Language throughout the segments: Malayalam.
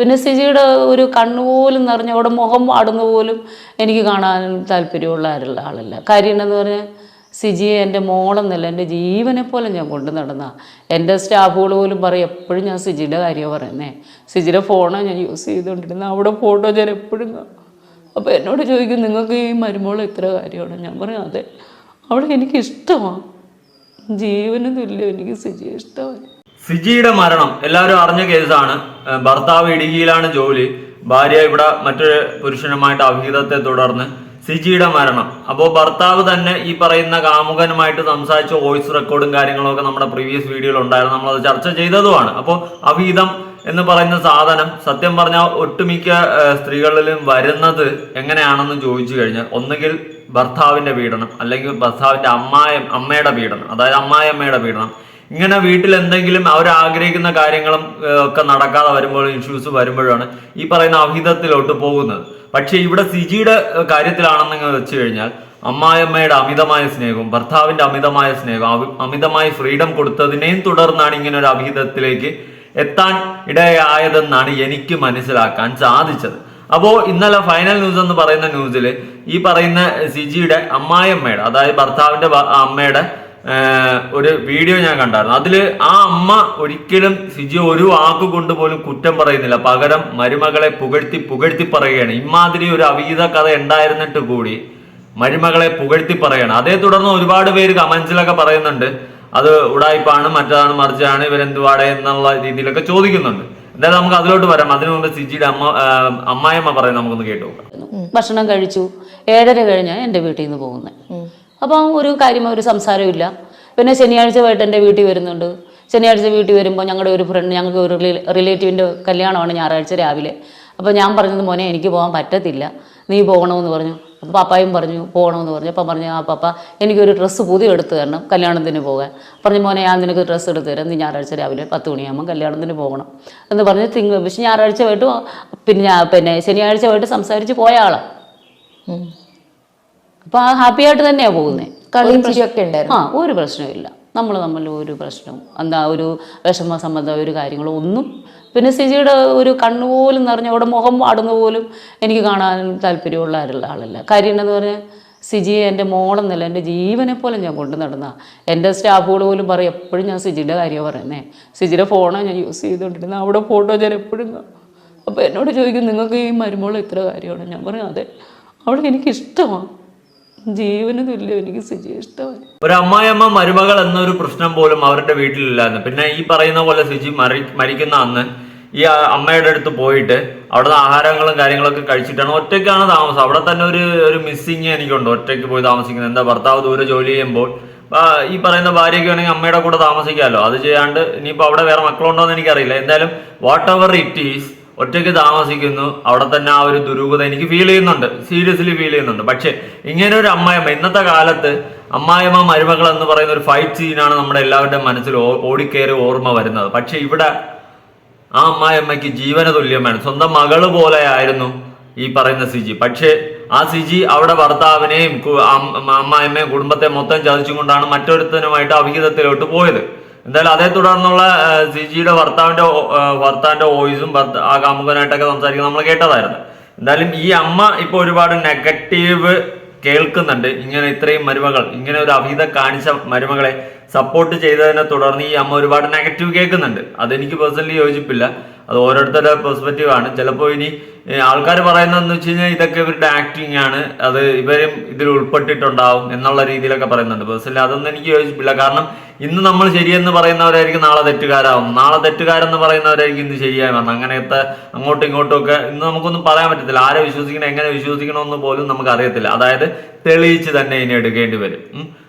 പിന്നെ സിജിയുടെ ഒരു കണ്ണുപോലും നിറഞ്ഞ അവിടെ മുഖം അടങ്ങ പോലും എനിക്ക് കാണാൻ താല്പര്യമുള്ള ആളല്ല. കാര്യം എന്ന് പറഞ്ഞാൽ സിജിയെ എന്റെ മോളെന്നല്ല എന്റെ ജീവനെ പോലെ ഞാൻ കൊണ്ടു നടന്ന. എന്റെ സ്റ്റാഫുകൾ പോലും പറയും എപ്പോഴും ഞാൻ സിജിയുടെ കാര്യമാണ് പറയുന്നേ. സിജിയുടെ ഫോണാണ് ഞാൻ യൂസ് ചെയ്തുകൊണ്ടിരുന്നത്. അവിടെ ഫോട്ടോ ഞാൻ എപ്പോഴും അപ്പോൾ എന്നോട് ചോദിക്കും നിങ്ങൾക്ക് ഈ മരുമോൾ ഇത്ര കാര്യമാണ്? ഞാൻ പറയും അതെ. അവളെ എനിക്കിഷ്ടമാണ് ജീവന് തുല്യം എനിക്ക് സിജിയെ ഇഷ്ടമാണ് സിജിയുടെ മരണം എല്ലാവരും അറിഞ്ഞ കേസാണ്. ഭർത്താവ് ഇടുക്കിയിലാണ് ജോലി. ഭാര്യ ഇവിടെ മറ്റൊരു പുരുഷനുമായിട്ട് അവിഹിതത്തെ തുടർന്ന് സിജിയുടെ മരണം. അപ്പോൾ ഭർത്താവ് തന്നെ ഈ പറയുന്ന കാമുകനുമായിട്ട് സംസാരിച്ച വോയിസ് റെക്കോർഡും കാര്യങ്ങളൊക്കെ നമ്മുടെ പ്രീവിയസ് വീഡിയോയിൽ ഉണ്ടായിരുന്നു. നമ്മളത് ചർച്ച ചെയ്തതുമാണ്. അപ്പോൾ അവിഹിതം എന്ന് പറയുന്ന സാധനം സത്യം പറഞ്ഞാൽ ഒട്ടുമിക്ക സ്ത്രീകളിലും വരുന്നത് എങ്ങനെയാണെന്ന് ചോദിച്ചു കഴിഞ്ഞാൽ ഒന്നുകിൽ ഭർത്താവിന്റെ പീഡനം അല്ലെങ്കിൽ ഭർത്താവിന്റെ അമ്മായ അമ്മയുടെ പീഡനം. അതായത് അമ്മായിയമ്മയുടെ പീഡനം. ഇങ്ങനെ വീട്ടിൽ എന്തെങ്കിലും അവർ ആഗ്രഹിക്കുന്ന കാര്യങ്ങളും ഒക്കെ നടക്കാതെ വരുമ്പോൾ ഇഷ്യൂസ് വരുമ്പോഴാണ് ഈ പറയുന്ന അമിതത്തിലോട്ട് പോകുന്നത്. പക്ഷേ ഇവിടെ സിജിയുടെ കാര്യത്തിലാണെന്ന് വെച്ച് കഴിഞ്ഞാൽ അമ്മായിയമ്മയുടെ അമിതമായ സ്നേഹവും ഭർത്താവിന്റെ അമിതമായ സ്നേഹവും അമിതമായ ഫ്രീഡം കൊടുത്തതിനെയും തുടർന്നാണ് ഇങ്ങനെ ഒരു അഭിഹിതത്തിലേക്ക് എത്താൻ ഇടയായതെന്നാണ് എനിക്ക് മനസ്സിലാക്കാൻ സാധിച്ചത്. അപ്പോൾ ഇന്നലെ ഫൈനൽ ന്യൂസ് എന്ന് പറയുന്ന ന്യൂസിൽ ഈ പറയുന്ന സിജിയുടെ അമ്മായിയമ്മയുടെ അതായത് ഭർത്താവിന്റെ അമ്മയുടെ ഒരു വീഡിയോ ഞാൻ കണ്ടായിരുന്നു. അതിൽ ആ അമ്മ ഒരിക്കലും സിജി ഒരു വാക്ക് കൊണ്ട് പോലും കുറ്റം പറയുന്നില്ല. പകരം മരുമകളെ പുകഴ്ത്തി പുകഴ്ത്തി പറയുകയാണ്. ഇമാതിരി ഒരു അവീത കഥ ഉണ്ടായിരുന്നിട്ട് കൂടി മരുമകളെ പുകഴ്ത്തി പറയണം അതേ തുടർന്ന് ഒരുപാട് പേര് കമന്റ്സിലൊക്കെ പറയുന്നുണ്ട്. അത് ഉടായ്പാണ് മറ്റതാണ് മറിച്ചാണ് ഇവരെന്തുവാടെ എന്നുള്ള രീതിയിലൊക്കെ ചോദിക്കുന്നുണ്ട്. എന്തായാലും നമുക്ക് അതിലോട്ട് വരാം. അതിനു മുമ്പ് സിജിയുടെ അമ്മ അമ്മായിയമ്മ പറയുന്നത് നമുക്കൊന്ന് കേട്ടു ഭക്ഷണം കഴിച്ചു. ഏഴര കഴിഞ്ഞാണ് എന്റെ വീട്ടിൽ നിന്ന് പോകുന്നത്. അപ്പം ഒരു കാര്യം ഒരു സംസാരമില്ല പിന്നെ ശനിയാഴ്ച വൈകിട്ട് എന്റെ വീട്ടിൽ വരുന്നുണ്ട്. ശനിയാഴ്ച വീട്ടിൽ വരുമ്പോൾ ഞങ്ങളുടെ ഒരു ഫ്രണ്ട് ഞങ്ങൾക്ക് ഒരു റിലേറ്റീവിന്റെ കല്യാണമാണ് ഞായറാഴ്ച രാവിലെ. അപ്പോൾ ഞാൻ പറഞ്ഞത് മോനെ എനിക്ക് പോകാൻ പറ്റത്തില്ല. നീ പോകണമെന്ന് പറഞ്ഞു. അപ്പോൾ പപ്പായും പറഞ്ഞു പോകണമെന്ന് പറഞ്ഞു. അപ്പം പറഞ്ഞു ആ പപ്പ എനിക്കൊരു ഡ്രസ്സ് പുതിയ എടുത്തു തരണം കല്യാണത്തിന് പോകാൻ. പറഞ്ഞു മോനെ ഞാൻ നിനക്ക് ഡ്രസ്സ് എടുത്ത് തരാം. നീ ഞായറാഴ്ച രാവിലെ പത്ത് മണിയാകുമ്പോൾ കല്യാണത്തിന് പോകണം. എന്ന് പറഞ്ഞ് തിങ്കൾ പക്ഷേ ഞായറാഴ്ച പോയിട്ട് പിന്നെ പിന്നെ ശനിയാഴ്ച പോയിട്ട് സംസാരിച്ച് പോയ ആളാണ് അപ്പോൾ ആ ഹാപ്പി ആയിട്ട് തന്നെയാണ് പോകുന്നത് ഉണ്ടായിരുന്നു. ആ ഒരു പ്രശ്നമില്ല നമ്മൾ തമ്മിൽ ഒരു പ്രശ്നവും എന്താ ഒരു വിഷമ സംബന്ധ ഒരു കാര്യങ്ങളോ ഒന്നും പിന്നെ സിജിയുടെ ഒരു കണ്ണുപോലും നിറഞ്ഞ അവിടെ മുഖം പാടുന്ന പോലും എനിക്ക് കാണാൻ താല്പര്യമുള്ള ആരുള്ള ആളല്ല. കാര്യം എന്ന് പറഞ്ഞാൽ സിജിയെ എന്റെ മോളെന്നല്ല എന്റെ ജീവനെ പോലെ ഞാൻ കൊണ്ടു നടന്ന. എന്റെ സ്റ്റാഫുകൾ പോലും പറയും എപ്പോഴും ഞാൻ സിജിയുടെ കാര്യമാണ് പറയുന്നത് സിജിയുടെ ഫോണാണ് ഞാൻ യൂസ് ചെയ്തുകൊണ്ടിരുന്നത്. അവിടെ ഫോട്ടോ ഞാൻ എപ്പോഴും അപ്പോൾ എന്നോട് ചോദിക്കും നിങ്ങൾക്ക് ഈ മരുമോൾ ഇത്ര കാര്യമാണ്? ഞാൻ പറയും അതെ. അവൾക്ക് എനിക്ക് ഇഷ്ടമാണ്. ജീവന് തുല്യം എനിക്ക് ഇഷ്ടമാണ് ഒരു അമ്മായിയമ്മ മരുമകൾ എന്നൊരു പ്രശ്നം പോലും അവരുടെ വീട്ടിലില്ലായിരുന്നു. പിന്നെ ഈ പറയുന്ന പോലെ സിജി മരി മരിക്കുന്ന അന്ന് ഈ അമ്മയുടെ അടുത്ത് പോയിട്ട് അവിടുത്തെ ആഹാരങ്ങളും കാര്യങ്ങളൊക്കെ കഴിച്ചിട്ടാണ് ഒറ്റയ്ക്കാണ് താമസം. അവിടെ തന്നെ ഒരു ഒരു മിസ്സിങ് എനിക്കുണ്ട്. ഒറ്റയ്ക്ക് പോയി താമസിക്കുന്നത്. എന്താ ഭർത്താവ് ദൂരെ ജോലി ചെയ്യുമ്പോൾ ഈ പറയുന്ന ഭാര്യയ്ക്ക് വേണമെങ്കിൽ അമ്മയുടെ കൂടെ താമസിക്കാമല്ലോ അത് ചെയ്യാണ്ട് ഇനിയിപ്പോൾ അവിടെ വേറെ മക്കളുണ്ടോ എന്ന് എനിക്കറിയില്ല. എന്തായാലും വാട്ട് എവർ ഇറ്റ് ഈസ് ഒറ്റയ്ക്ക് താമസിക്കുന്നു. അവിടെ തന്നെ ആ ഒരു ദുരൂഹത എനിക്ക് ഫീൽ ചെയ്യുന്നുണ്ട്. സീരിയസ്ലി ഫീൽ ചെയ്യുന്നുണ്ട്. പക്ഷെ ഇങ്ങനെ ഒരു അമ്മായിമ്മ ഇന്നത്തെ കാലത്ത് അമ്മായിമ്മ മരുമകൾ എന്ന് പറയുന്ന ഒരു ഫൈറ്റ് സീനാണ് നമ്മുടെ എല്ലാവരുടെയും മനസ്സിൽ ഓടിക്കേറി ഓർമ്മ വരുന്നത്. പക്ഷെ ഇവിടെ ആ അമ്മായിമ്മയ്ക്ക് ജീവന തുല്യമാണ്. സ്വന്തം മകൾ പോലെയായിരുന്നു ഈ പറയുന്ന സിജി. പക്ഷേ ആ സിജി അവിടെ ഭർത്താവിനെയും അമ്മായിമ്മയും കുടുംബത്തെ മൊത്തം ചതിച്ചും കൊണ്ടാണ് മറ്റൊരുത്തനുമായിട്ട് അവിഹിതത്തിലോട്ട് പോയത്. എന്തായാലും അതേ തുടർന്നുള്ള സിജിയുടെ ഭർത്താവിന്റെ ഭർത്താവിന്റെ വോയിസും ആ കാമുകനായിട്ടൊക്കെ സംസാരിക്കുന്നത് നമ്മൾ കേട്ടതായിരുന്നു. എന്തായാലും ഈ അമ്മ ഇപ്പൊ ഒരുപാട് നെഗറ്റീവ് കേൾക്കുന്നുണ്ട്. ഇങ്ങനെ ഇത്രയും മരുമകൾ ഇങ്ങനെ ഒരു അഭിത കാണിച്ച മരുമകളെ സപ്പോർട്ട് ചെയ്തതിനെ തുടർന്ന് ഈ അമ്മ ഒരുപാട് നെഗറ്റീവ് കേൾക്കുന്നുണ്ട്. അതെനിക്ക് പേഴ്സണലി യോജിപ്പില്ല. അത് ഓരോരുത്തരുടെ പെർസ്പെക്റ്റീവ് ആണ്. ചിലപ്പോൾ ഇനി ആൾക്കാർ പറയുന്നതെന്ന് വെച്ച് കഴിഞ്ഞാൽ ഇതൊക്കെ ഇവരുടെ ആക്ടിങ് ആണ്. അത് ഇവരും ഇതിൽ ഉൾപ്പെട്ടിട്ടുണ്ടാവും എന്നുള്ള രീതിയിലൊക്കെ പറയുന്നുണ്ട്. പേഴ്സണലി അതൊന്നും എനിക്ക് യോജിപ്പില്ല. കാരണം ഇന്ന് നമ്മൾ ശരിയെന്ന് പറയുന്നവരായിരിക്കും നാളെ തെറ്റുകാരാവും. നാളെ തെറ്റുകാരെന്ന് പറയുന്നവരായിരിക്കും ഇന്ന് ശരിയായി വന്നത്. അങ്ങനത്തെ അങ്ങോട്ടും ഇങ്ങോട്ടും ഒക്കെ ഇന്ന് നമുക്കൊന്നും പറയാൻ പറ്റത്തില്ല. ആരെ വിശ്വസിക്കണം എങ്ങനെ വിശ്വസിക്കണമെന്ന് പോലും നമുക്ക് അറിയത്തില്ല അതായത് തെളിയിച്ച് തന്നെ ഇനി എടുക്കേണ്ടി വരും.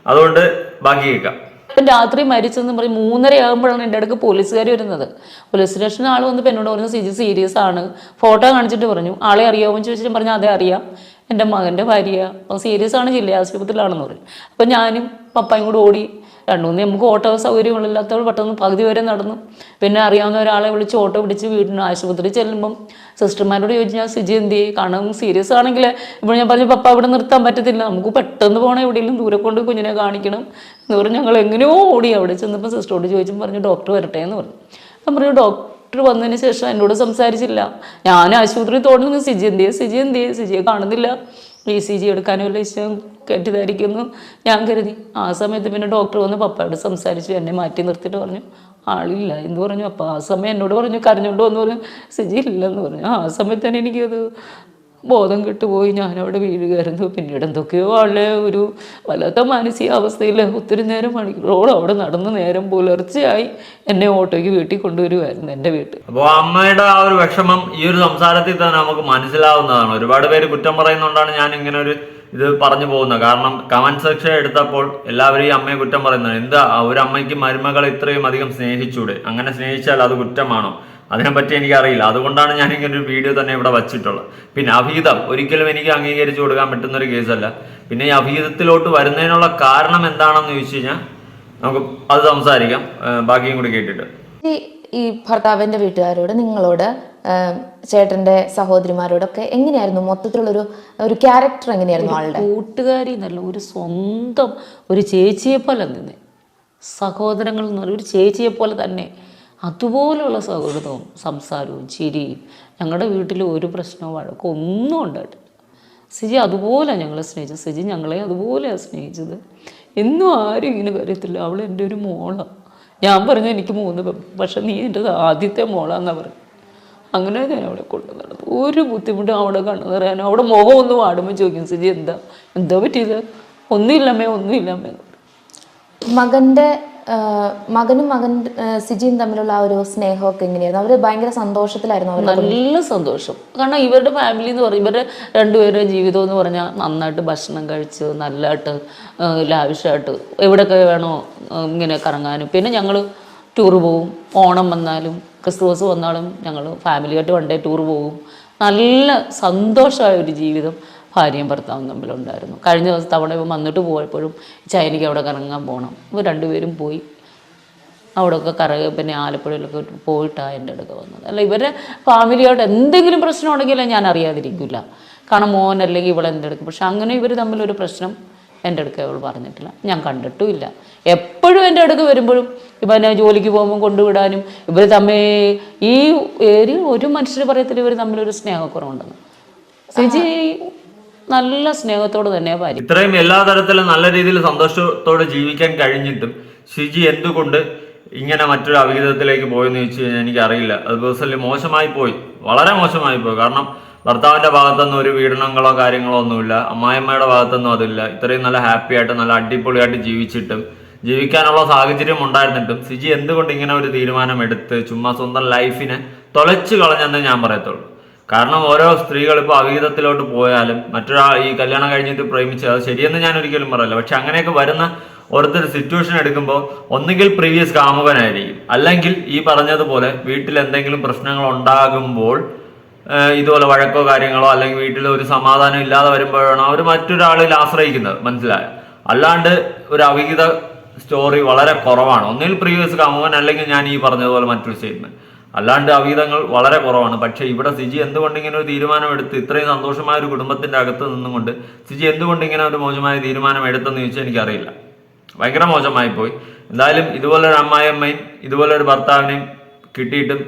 അതുകൊണ്ട് ബാക്കി കേൾക്കാം. രാത്രി മരിച്ചെന്ന് പറയും മൂന്നര ആകുമ്പോഴാണ് എന്റെ അടുക്ക് പോലീസുകാർ വരുന്നത്. പോലീസ് സ്റ്റേഷനിൽ ആൾ വന്നപ്പോൾ എന്നോട് പറഞ്ഞു സിജി സീരിയസ് ആണ്. ഫോട്ടോ കാണിച്ചിട്ട് പറഞ്ഞു. ആളെ അറിയാമോ എന്ന് ചോദിച്ചിട്ട് പറഞ്ഞു അതെ അറിയാം. എന്റെ മകന്റെ ഭാര്യ. അപ്പം സീരിയസ് ആണ് ജില്ലാ ആശുപത്രിയിലാണെന്ന് പറയും അപ്പം ഞാനും പപ്പായും കൂടി ഓടി രണ്ടു മൂന്ന് നമുക്ക് ഓട്ടോ സൗകര്യങ്ങളില്ലാത്തവർ പെട്ടെന്ന് പകുതി വരെ നടന്നു. പിന്നെ അറിയാവുന്ന ഒരാളെ വിളിച്ച് ഓട്ടോ പിടിച്ച് വീടിന് ആശുപത്രി ചെല്ലുമ്പം സിസ്റ്റർമാരോട് ചോദിച്ചു ഞാൻ സിജി എന്ത് ചെയ്യും? കാരണം സീരിയസ് ആണെങ്കിൽ ഇപ്പോൾ ഞാൻ പറഞ്ഞു പപ്പ അവിടെ നിർത്താൻ പറ്റത്തില്ല. നമുക്ക് പെട്ടെന്ന് പോകണം എവിടെയെങ്കിലും ദൂരെ കൊണ്ട് കുഞ്ഞിനെ കാണിക്കണം. എന്ന് പറഞ്ഞ് ഞങ്ങൾ എങ്ങനെയോ ഓടി അവിടെ ചെന്നപ്പോൾ സിസ്റ്ററോട് ചോദിച്ചും പറഞ്ഞു ഡോക്ടർ വരട്ടെ എന്ന് പറഞ്ഞു. ഞാൻ പറഞ്ഞു ഡോക്ടർ ഡോക്ടർ വന്നതിന് ശേഷം എന്നോട് സംസാരിച്ചില്ല. ഞാൻ ആശുപത്രി തോന്നുന്നു സിജി എന്ത് ചെയ്യുക സിജി എന്ത് ചെയ്യുക സിജിയെ കാണുന്നില്ല. ഇ സി ജി എടുക്കാനും ഇഷ്ടം കെട്ടിതായിരിക്കുന്നു ഞാൻ കരുതി ആ സമയത്ത് പിന്നെ ഡോക്ടർ വന്ന് പപ്പയോട് സംസാരിച്ചു എന്നെ മാറ്റി നിർത്തിയിട്ട് പറഞ്ഞു ആളില്ല എന്ന് പറഞ്ഞു. അപ്പോൾ ആ സമയം എന്നോട് പറഞ്ഞു കരഞ്ഞോണ്ട് വന്ന് പറഞ്ഞു. സിജി ഇല്ലെന്ന് പറഞ്ഞു. ആ സമയത്ത് തന്നെ എനിക്കത് ബോധം കിട്ടുപോയി ഞാനവിടെ വീഴുകയായിരുന്നു. പിന്നീട് എന്തൊക്കെയോ ആളെ ഒരു വല്ലാത്ത മാനസികാവസ്ഥയിൽ ഒത്തിരി നേരം മണിക്കൂറോളം അവിടെ നടന്ന് നേരം പുലർച്ചയായി എന്നെ ഓട്ടോയ്ക്ക് വീട്ടിൽ കൊണ്ടുവരുമായിരുന്നു എന്റെ വീട്ടിൽ. അപ്പോൾ അമ്മയുടെ ആ ഒരു വിഷമം ഈ ഒരു സംസാരത്തിൽ തന്നെ നമുക്ക് മനസ്സിലാവുന്നതാണ്. ഒരുപാട് പേര് കുറ്റം പറയുന്നുണ്ടാണ്. ഞാൻ ഇങ്ങനെ ഒരു ഇത് പറഞ്ഞു പോകുന്നത് കാരണം കമന്റ് സെക്ഷൻ എടുത്തപ്പോൾ എല്ലാവരും ഈ അമ്മയെ കുറ്റം പറയുന്നത്. എന്താ ഒരമ്മയ്ക്ക് മരുമകളെ ഇത്രയും അധികം സ്നേഹിച്ചൂടെ? അങ്ങനെ സ്നേഹിച്ചാൽ അത് കുറ്റമാണോ? അതിനെപ്പറ്റി എനിക്കറിയില്ല. അതുകൊണ്ടാണ് ഞാൻ ഇങ്ങനെ ഒരു വീഡിയോ തന്നെ ഇവിടെ വച്ചിട്ടുള്ളത്. പിന്നെ അഭീതം. ഒരിക്കലും എനിക്ക് അംഗീകരിച്ചു കൊടുക്കാൻ പറ്റുന്ന ഒരു കേസല്ല. പിന്നെ ഈ അഭീതത്തിലോട്ട് വരുന്നതിനുള്ള കാരണം എന്താണെന്ന് ചോദിച്ചു കഴിഞ്ഞാൽ നമുക്ക് അത് സംസാരിക്കാം. ബാക്കിയും കൂടി കേട്ടിട്ട്. ഈ ഭർത്താവിന്റെ വീട്ടുകാരോട് നിങ്ങളോട് ചേട്ടന്റെ സഹോദരിമാരോടൊക്കെ എങ്ങനെയായിരുന്നു? മൊത്തത്തിലുള്ളൊരു ഒരു ക്യാരക്ടർ എങ്ങനെയായിരുന്നു ആളുടെ? കൂട്ടുകാരി എന്നല്ല ഒരു സ്വന്തം ഒരു ചേച്ചിയെ പോലെ നിന്ന് സഹോദരങ്ങൾ എന്ന് ഒരു ചേച്ചിയെ പോലെ തന്നെ. അതുപോലെയുള്ള സൗഹൃദവും സംസാരവും ചിരിയും ഞങ്ങളുടെ വീട്ടിൽ ഒരു പ്രശ്നവും വഴക്കോ ഒന്നും ഉണ്ടായിട്ടില്ല. സിജി അതുപോലെ ഞങ്ങളെ സ്നേഹിച്ചത് സിജി ഞങ്ങളെ അതുപോലെയാണ് സ്നേഹിച്ചത്. എന്നും ആരും ഇങ്ങനെ കരുത്തില്ല അവൾ എന്റെ ഒരു മോളാണ് ഞാൻ പറഞ്ഞു എനിക്ക് മൂന്ന് പക്ഷെ നീ എന്റെ ആദ്യത്തെ മോളാന്നാണ് പറഞ്ഞു. അങ്ങനെ ഞാൻ അവിടെ കൊണ്ടു നടന്നു ഒരു ബുദ്ധിമുട്ടും അവിടെ കണ്ണു നിറയാനും അവിടെ മുഖം ഒന്നും വാടുമ്പോൾ ചോദിക്കും സിജി എന്താ? എന്താ പറ്റിയത്? ഒന്നുമില്ലമ്മേ ഒന്നുമില്ലമ്മേ. ആ, മകനും മകൻ സിജിയും തമ്മിലുള്ള ആ ഒരു സ്നേഹമൊക്കെ എങ്ങനെയായിരുന്നു? അവർ ഭയങ്കര സന്തോഷത്തിലായിരുന്നു അവർ നല്ല സന്തോഷം. കാരണം ഇവരുടെ ഫാമിലി എന്ന് പറയും ഇവരുടെ രണ്ടുപേരുടെ ജീവിതം എന്ന് പറഞ്ഞാൽ നന്നായിട്ട് ഭക്ഷണം കഴിച്ച് നല്ലതായിട്ട് ലാവിഷായിട്ട് എവിടെയൊക്കെ വേണോ ഇങ്ങനെ കറങ്ങാനും. പിന്നെ ഞങ്ങൾ ടൂർ പോവും. ഓണം വന്നാലും ക്രിസ്തുമസ് വന്നാലും ഞങ്ങൾ ഫാമിലിയായിട്ട് ഡേ ടൂർ പോവും. നല്ല സന്തോഷമായ ഒരു ജീവിതം ഭാര്യയും ഭർത്താവും തമ്മിലുണ്ടായിരുന്നു. കഴിഞ്ഞ ദിവസം തവണ വന്നിട്ട് പോയപ്പോഴും ചൈനയ്ക്ക് അവിടെ കറങ്ങാൻ പോകണം ഇവർ രണ്ടുപേരും പോയി. അവിടെയൊക്കെ കറങ്ങി പിന്നെ ആലപ്പുഴയിലൊക്കെ പോയിട്ടാണ് എന്റെ അടുക്ക വന്നത്. അല്ല ഇവരുടെ ഫാമിലിയായിട്ട് എന്തെങ്കിലും പ്രശ്നം ഉണ്ടെങ്കിൽ ഞാൻ അറിയാതിരിക്കില്ല കാരണം മോൻ അല്ലെങ്കിൽ ഇവളെ എന്റെ അടുക്ക്. പക്ഷെ അങ്ങനെ ഇവർ തമ്മിലൊരു പ്രശ്നം എന്റെ അടുക്ക അവൾ പറഞ്ഞിട്ടില്ല. ഞാൻ കണ്ടിട്ടുമില്ല. എപ്പോഴും എന്റെ അടുക്ക് വരുമ്പോഴും ഇപ്പം എന്നെ ജോലിക്ക് പോകുമ്പോൾ കൊണ്ടുവിടാനും ഇവർ തമ്മിൽ ഈ ഏരിയ ഒരു മനുഷ്യർ പറയത്തില്ല ഇവർ തമ്മിലൊരു സ്നേഹക്കുറവുണ്ടെന്ന്. സിജി നല്ല സ്നേഹത്തോട് തന്നെ ഭാര്യ. ഇത്രയും എല്ലാ തരത്തിലും നല്ല രീതിയിൽ സന്തോഷത്തോടെ ജീവിക്കാൻ കഴിഞ്ഞിട്ടും ഷിജി എന്തുകൊണ്ട് ഇങ്ങനെ മറ്റൊരു അവിഹിതത്തിലേക്ക് പോയെന്ന് ചോദിച്ചു കഴിഞ്ഞാൽ എനിക്കറിയില്ല. അത് പേഴ്സണലി മോശമായി പോയി. വളരെ മോശമായി പോയി. കാരണം ഭർത്താവിന്റെ ഭാഗത്തുനിന്ന് ഒരു പീഡനങ്ങളോ കാര്യങ്ങളോ ഒന്നുമില്ല. അമ്മായിമ്മയുടെ ഭാഗത്തുനിന്നും അതില്ല ഇത്രയും നല്ല ഹാപ്പി ആയിട്ട് നല്ല അടിപൊളിയായിട്ട് ജീവിച്ചിട്ടും ജീവിക്കാനുള്ള സാഹചര്യം ഉണ്ടായിരുന്നിട്ടും സിജി എന്തുകൊണ്ട് ഇങ്ങനെ ഒരു തീരുമാനം എടുത്ത് ചുമ്മാ സ്വന്തം ലൈഫിനെ തൊലച്ചു കളഞ്ഞെന്ന് ഞാൻ പറയത്തുള്ളൂ. കാരണം ഓരോ സ്ത്രീകൾ ഇപ്പോൾ അവിഹിതത്തിലോട്ട് പോയാലും മറ്റൊരാൾ ഈ കല്യാണം കഴിഞ്ഞിട്ട് പ്രേമിച്ച് അത് ശരിയെന്ന് ഞാൻ ഒരിക്കലും പറയില്ല. പക്ഷെ അങ്ങനെയൊക്കെ വരുന്ന ഓരോരുത്തർ സിറ്റുവേഷൻ എടുക്കുമ്പോൾ ഒന്നുകിൽ പ്രീവിയസ് കാമുകനായിരിക്കും. അല്ലെങ്കിൽ ഈ പറഞ്ഞതുപോലെ വീട്ടിൽ എന്തെങ്കിലും പ്രശ്നങ്ങൾ ഉണ്ടാകുമ്പോൾ ഇതുപോലെ വഴക്കോ കാര്യങ്ങളോ അല്ലെങ്കിൽ വീട്ടിൽ ഒരു സമാധാനം ഇല്ലാതെ വരുമ്പോഴാണ് അവർ മറ്റൊരാളിൽ ആശ്രയിക്കുന്നത്? മനസ്സിലായോ? അല്ലാണ്ട് ഒരു അവിഹിത സ്റ്റോറി വളരെ കുറവാണ്. ഒന്നിൽ പ്രീവിയസ് കാമുകൻ അല്ലെങ്കിൽ ഞാൻ ഈ പറഞ്ഞതുപോലെ മറ്റൊരു സ്റ്റേറ്റ്മെന്റ് അല്ലാണ്ട് അവിഹിതങ്ങൾ വളരെ കുറവാണ്. പക്ഷേ ഇവിടെ സിജി എന്തുകൊണ്ട് ഇങ്ങനെ ഒരു തീരുമാനം എടുത്ത് ഇത്രയും സന്തോഷമായ ഒരു കുടുംബത്തിന്റെ അകത്ത് നിന്നുകൊണ്ട് സിജി എന്തുകൊണ്ട് ഇങ്ങനെ ഒരു മോശമായ തീരുമാനം എടുത്തെന്ന് ചോദിച്ചാൽ എനിക്കറിയില്ല. ഭയങ്കര മോശമായി പോയി എന്തായാലും ഇതുപോലൊരു അമ്മായിയമ്മയും ഇതുപോലൊരു ഭർത്താവിനെയും കിട്ടിയിട്ടും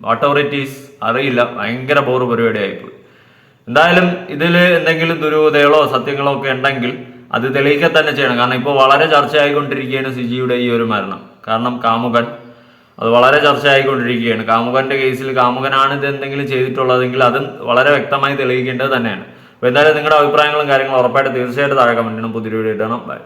വാട്ട് എവർ ഇറ്റ് ഈസ് അറിയില്ല. ഭയങ്കര ബോർ പരിപാടി ആയിപ്പോയി. എന്തായാലും ഇതിൽ എന്തെങ്കിലും ദുരൂഹതകളോ സത്യങ്ങളോ ഒക്കെ ഉണ്ടെങ്കിൽ അത് തെളിയിക്കുക തന്നെ ചെയ്യണം. കാരണം ഇപ്പോൾ വളരെ ചർച്ചയായിക്കൊണ്ടിരിക്കുകയാണ് സിജിയുടെ ഈ ഒരു മരണം. കാരണം കാമുകൻ അത് വളരെ ചർച്ചയായിക്കൊണ്ടിരിക്കുകയാണ്. കാമുകന്റെ കേസിൽ കാമുകനാണ് ഇത് എന്തെങ്കിലും ചെയ്തിട്ടുള്ളതെങ്കിൽ അത് വളരെ വ്യക്തമായി തെളിയിക്കേണ്ടത് തന്നെയാണ്. അപ്പോൾ എന്തായാലും നിങ്ങളുടെ അഭിപ്രായങ്ങളും കാര്യങ്ങളും ഉറപ്പായിട്ട് തീർച്ചയായിട്ടും താഴെ കമന്റിനും പുതിയ വീഡിയോ ഇടണം ബൈ